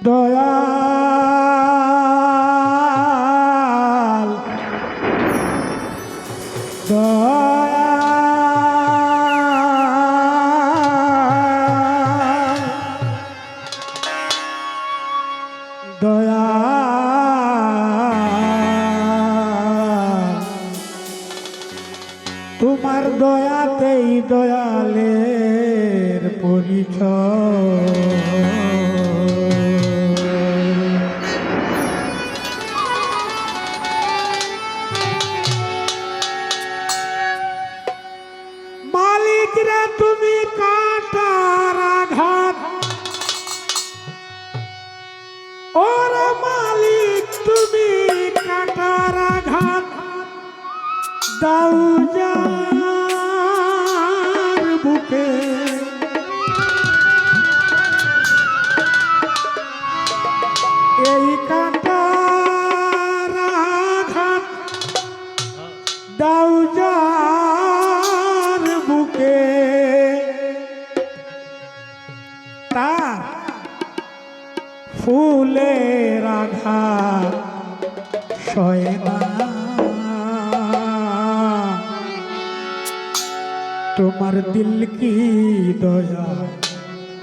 দয়াল দয়াল দয়াল। তোমার দয়াতেই দয়ালের পরিচয়। রে তুমি কাটার আঘাত ওরে মালিক তুমি কাটার আঘাত দাও যার বুকে এই কাটার আঘাত দাও যার ফুলের আঘাত সয় না তোমার দিল কি দয়া,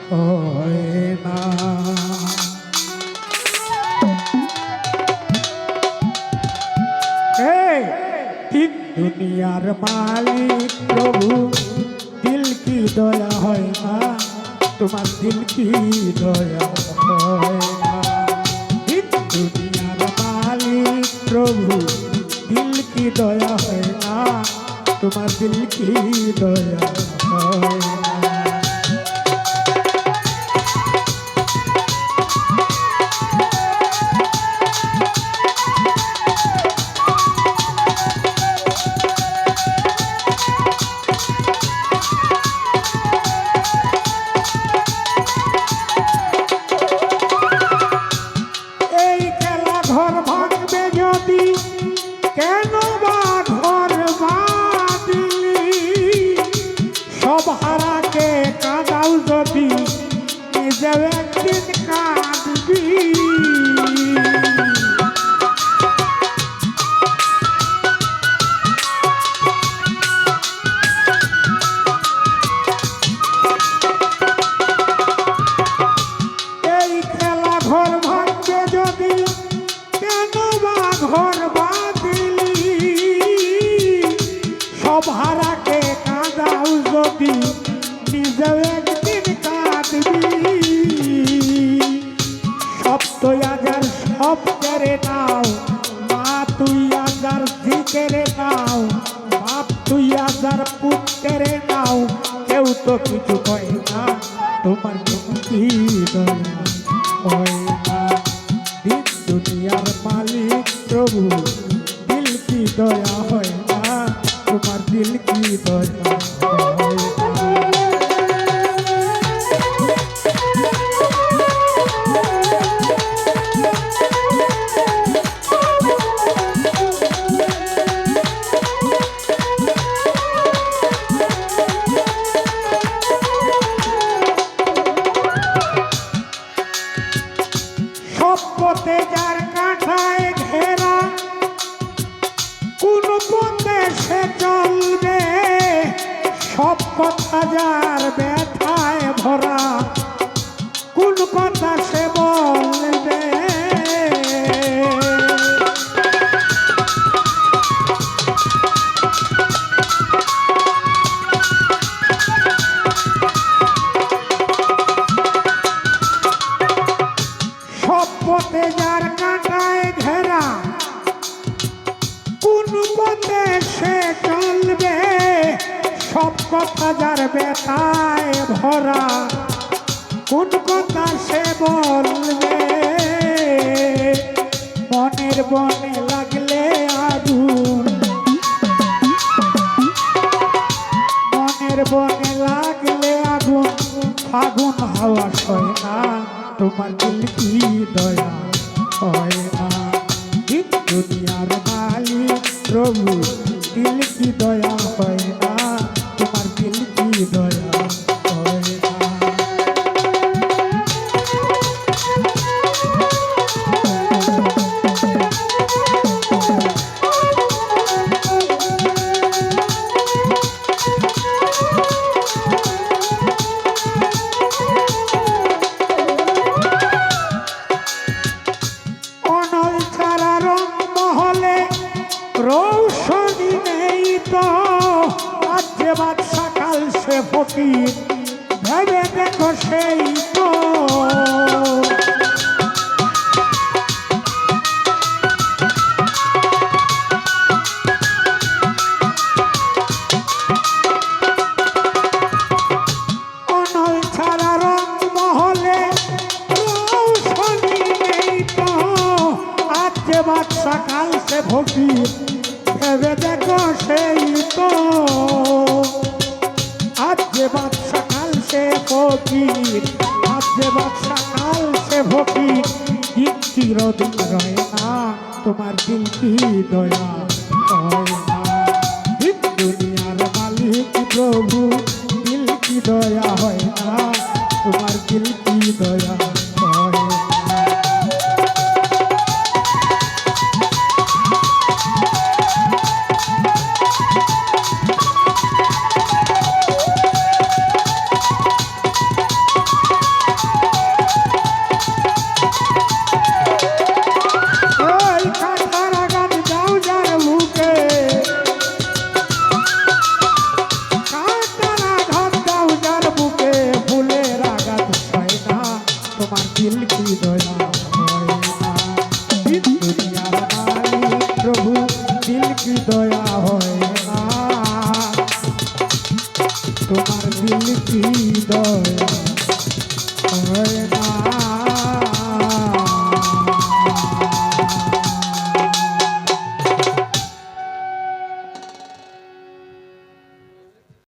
হয় দুনিয়ার মালিক প্রভু, দিল কি দয়া, হয় না। তোমার দিল কি দয়া প্রভু দিল কি দয়া হয় না? তোমার দিল কি দয়া হয় না? কাঁদাও যদি নিজেও একদিন কাঁদবি আজার পুত কেড়ে নাও। কেউ তো কিছু কয় না, তোমার কি দয়া হয় না, দিন দুনিয়ার মালিক প্রভু, দিল কি দয়া? কথা যার ব্যথায় ভরা। কোন কথা সে বলবে? ঘেরা কোন পথে সে চলবে? সব কথা যার ব্যথায় ভরা, কোন কথা সে বলবে? মনের বনে লাগলে আগুন। মনের বনে লাগলে আগুন। ফাগুন হাওয়া সয় না তোমার দিল কি? কৃষ্ণ রাজ্যবাদ সকাল সে ফকির ভেবে দেখো সেই তো। সকাল সে ভোগী আজ যে সকাল সে ফকির। আজ যে সকাল সে ফকির। রয় না, তোমার দয়া? হয় দুনিয়ার মালিক প্রভু, দিল কি দয়া? হয় না, তোমার দিল কি দয়া? কি দয়া না? প্রভু দিল দয়া হয় না? তোমার দিল দয়া হয়